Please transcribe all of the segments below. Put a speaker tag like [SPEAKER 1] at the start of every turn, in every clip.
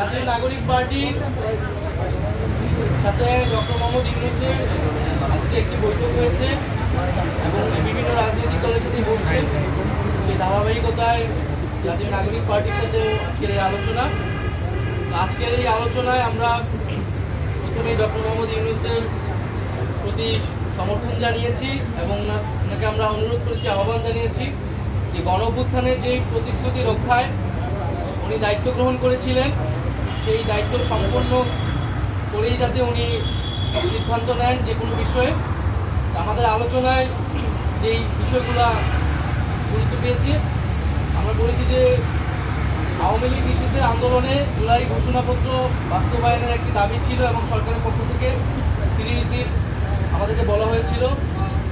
[SPEAKER 1] জাতীয় নাগরিক পার্টির সাথে ডক্টর মোহাম্মদ ইউনুসের আজকে একটি বৈঠক হয়েছে এবং বিভিন্ন রাজনৈতিক দলের সাথে বসছেন সেই ধারাবাহিকতায় জাতীয় নাগরিক পার্টির সাথে আজকের এই আলোচনা। আজকের এই আলোচনায় আমরা প্রথমে ডক্টর মোহাম্মদ ইউনুসের প্রতি সমর্থন জানিয়েছি এবং ওনাকে আমরা অনুরোধ করেছি, আহ্বান জানিয়েছি যে গণ অভ্যুত্থানের যে প্রতিশ্রুতি রক্ষায় উনি দায়িত্ব গ্রহণ করেছিলেন সেই দায়িত্ব সম্পন্ন করেই যাতে উনি সিদ্ধান্ত নেন যে কোনো বিষয়ে। আমাদের আলোচনায় যেই বিষয়গুলো গুরুত্ব পেয়েছে, আমরা বলেছি যে আওয়ামী লীগ নিষিদ্ধের আন্দোলনে জুলাই ঘোষণাপত্র বাস্তবায়নের একটি দাবি ছিল এবং সরকারের পক্ষ থেকে তিরিশ দিন আমাদেরকে বলা হয়েছিল,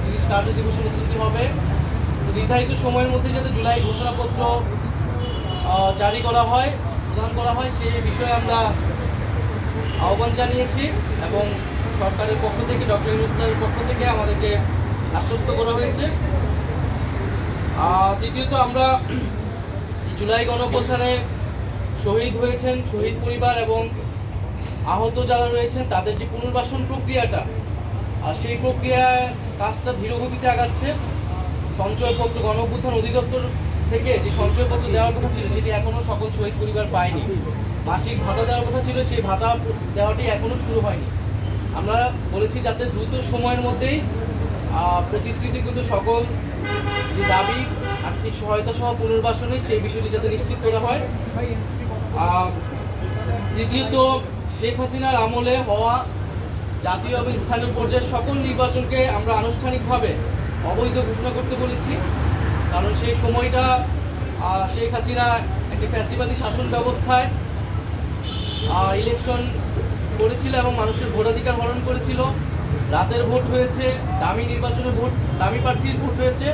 [SPEAKER 1] তিরিশ কার্য দিবস অনুষ্ঠিত হবে। নির্ধারিত সময়ের মধ্যে যাতে জুলাই ঘোষণাপত্র জারি করা হয় প্রদান করা হয় সেই বিষয়ে আমরা আহ্বান জানিয়েছি এবং সরকারের পক্ষ থেকে, ডক্টর ইউনুসের পক্ষ থেকে আমাদেরকে আশ্বস্ত করা হয়েছে। দ্বিতীয়ত আমরা জুলাই গণঅভ্যুত্থানে শহীদ হয়েছেন, শহীদ পরিবার এবং আহত যারা রয়েছেন, তাদের যে পুনর্বাসন প্রক্রিয়াটা, আর সেই প্রক্রিয়ায় কাজটা ধীরগতিতে আগাচ্ছে। সঞ্চয়পত্র, গণঅভ্যুত্থান অধিদপ্তর থেকে যে সঞ্চয়পত্র দেওয়ার কথা ছিল, সেটি এখনও সকল শহীদ পরিবার পায়নি। মাসিক ভাতা দেওয়ার কথা ছিল, সেই ভাতা দেওয়াটি এখনও শুরু হয়নি। আমরা বলেছি যাতে দ্রুত সময়ের মধ্যেই প্রতিশ্রুতি কিন্তু সকল যে দাবি, আর্থিক সহায়তা সহ পুনর্বাসনে সেই বিষয়টি যাতে নিশ্চিত করা হয়। দ্বিতীয়ত, শেখ হাসিনার আমলে হওয়া জাতীয় এবং স্থানীয় পর্যায়ের সকল নির্বাচনকে আমরা আনুষ্ঠানিকভাবে অবৈধ ঘোষণা করতে বলেছি। কারণ সেই সময়টা শেখ হাসিনা একটি ফ্যাসিবাদী শাসন ব্যবস্থায় ইলেকশন করেছিল এবং মানুষের ভোটাধিকার হরণ করেছিল। রাতের ভোট হয়েছে, দামি নির্বাচনের ভোট, দামি প্রার্থীর ভোট হয়েছে।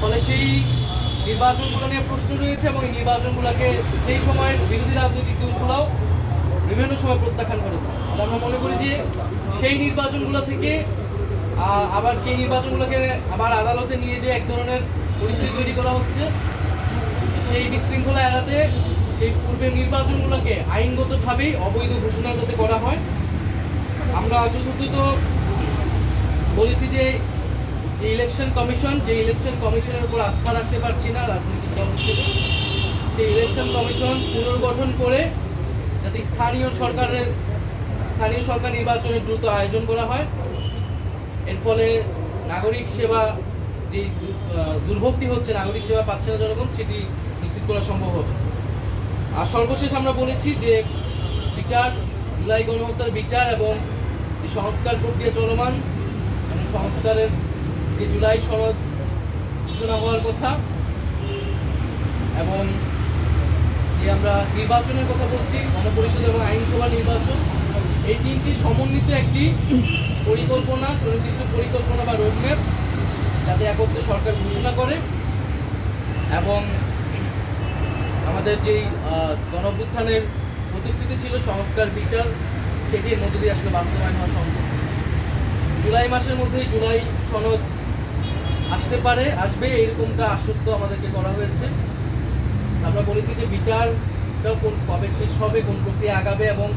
[SPEAKER 1] ফলে সেই নির্বাচনগুলো নিয়ে প্রশ্ন রয়েছে এবং এই নির্বাচনগুলোকে সেই সময়ের বিরোধী রাজনৈতিক দলগুলোও বিভিন্ন সময় প্রত্যাখ্যান করেছে। আমরা মনে করি যে সেই নির্বাচনগুলো থেকে আবার সেই নির্বাচনগুলোকে আবার আদালতে নিয়ে যে এক ধরনের পরিস্থিতি তৈরি করা হচ্ছে, সেই বিশৃঙ্খলা এড়াতে সেই পূর্বের নির্বাচনগুলোকে আইনগতভাবেই অবৈধ ঘোষণা যাতে করা হয়। আমরা চতুর্থত বলেছি যে ইলেকশন কমিশন যে ইলেকশন কমিশনের উপর আস্থা রাখতে পারছি না রাজনৈতিক দল সেই ইলেকশন কমিশন পুনর্গঠন করে যাতে স্থানীয় সরকারের, স্থানীয় সরকার নির্বাচনের দ্রুত আয়োজন করা হয়। এর ফলে নাগরিক সেবা যে দুর্ভোগটি হচ্ছে, নাগরিক সেবা পাচ্ছে না জনগণ সেটি নিশ্চিত করা সম্ভব হবে। আর সর্বশেষ আমরা বলেছি যে, বিচার, জুলাই গণহত্যার বিচার এবং যে সংস্কার প্রক্রিয়া চলমান, এবং সংস্কারের যে জুলাই সনদ ঘোষণা হওয়ার কথা, এবং যে আমরা নির্বাচনের কথা বলছি, গণপরিষদ এবং আইনসভা নির্বাচন এই তিনটি সমন্বিত একটি পরিকল্পনা সুনির্দিষ্ট পরিকল্পনা বা রোডম্যাপ যাতে একত্রে সরকার ঘোষণা করে এবং আমাদের যেই আহ, গণঅভ্যুত্থানের প্রতিশ্রুতি ছিল সংস্কার বিচার সেটির মধ্যে দিয়ে আসলে বাস্তবায়ন হওয়া সম্ভব। জুলাই মাসের মধ্যেই জুলাই সনদ আসতে পারে আসবে এরকমটা আশ্বস্ত আমাদেরকে করা হয়েছে। আমরা বলেছি যে বিচারটাও কোন কবে শেষ হবে কোন প্রক্রিয়া আগাবে এবং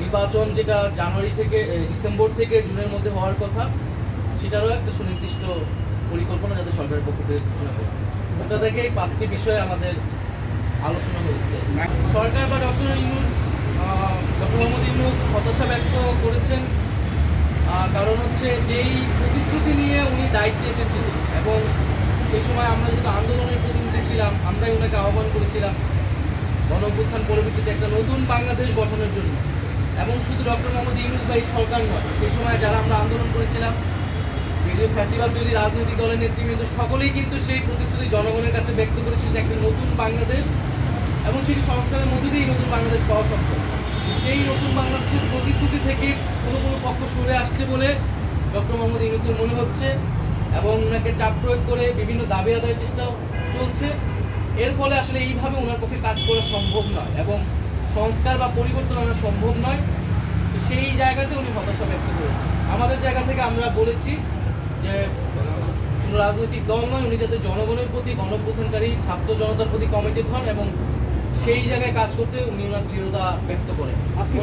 [SPEAKER 1] নির্বাচন যেটা জানুয়ারি থেকে ডিসেম্বর থেকে জুনের মধ্যে হওয়ার কথা, সেটারও একটা সুনির্দিষ্ট পরিকল্পনা যাতে সরকারের পক্ষ থেকে ঘোষণা করে ওটা থেকে পাঁচটি বিষয়ে আমাদের আলোচনা হয়েছে। সরকার বা ডক্টর ইউনুস ডক্টর মোহাম্মদ ইউনুস হতাশা ব্যক্ত করেছেন। কারণ হচ্ছে যেই প্রতিশ্রুতি নিয়ে উনি দায়িত্বে এসেছিলেন এবং সেই সময় আমরা যেহেতু আন্দোলনের প্রতিনিধি ছিলাম, আমরাই ওনাকে আহ্বান করেছিলাম গণ অভ্যুত্থান পরবর্তীতে একটা নতুন বাংলাদেশ গঠনের জন্য। এবং শুধু ডক্টর মোহাম্মদ ইউনুস ভাই, সরকার নয়, সেই সময় যারা আমরা আন্দোলন করেছিলাম বিভিন্ন ফ্যাসিবাদ বিরোধী রাজনৈতিক দলের নেতৃবৃন্দ, সকলেই কিন্তু সেই প্রতিশ্রুতি জনগণের কাছে ব্যক্ত করেছে যে একটা নতুন বাংলাদেশ এবং সেটি সংস্কারের মধ্যে দিয়েই নতুন বাংলাদেশ পাওয়া সম্ভব। সেই নতুন বাংলাদেশের প্রতিশ্রুতি থেকে কোনো কোনো পক্ষ সরে আসছে বলে ডক্টর মোহাম্মদ ইউনুসের মনে হচ্ছে এবং ওনাকে চাপ প্রয়োগ করে বিভিন্ন দাবি আদায়ের চেষ্টা চলছে। এর ফলে আসলে এইভাবে ওনার পক্ষে কাজ করা সম্ভব নয় এবং সংস্কার বা পরিবর্তন আনা সম্ভব নয়। তো সেই জায়গাতে উনি হতাশা ব্যক্ত করেছেন। আমাদের জায়গা থেকে আমরা বলেছি যে রাজনৈতিক দল নয় উনি যাতে জনগণের প্রতি গণঅভ্যুত্থানকারী ছাত্র জনতার প্রতি কমিটেড হন এবং সেই জায়গায় কাজ করতে উনি ওনার দৃঢ়তা ব্যক্ত করেন।
[SPEAKER 2] আজকে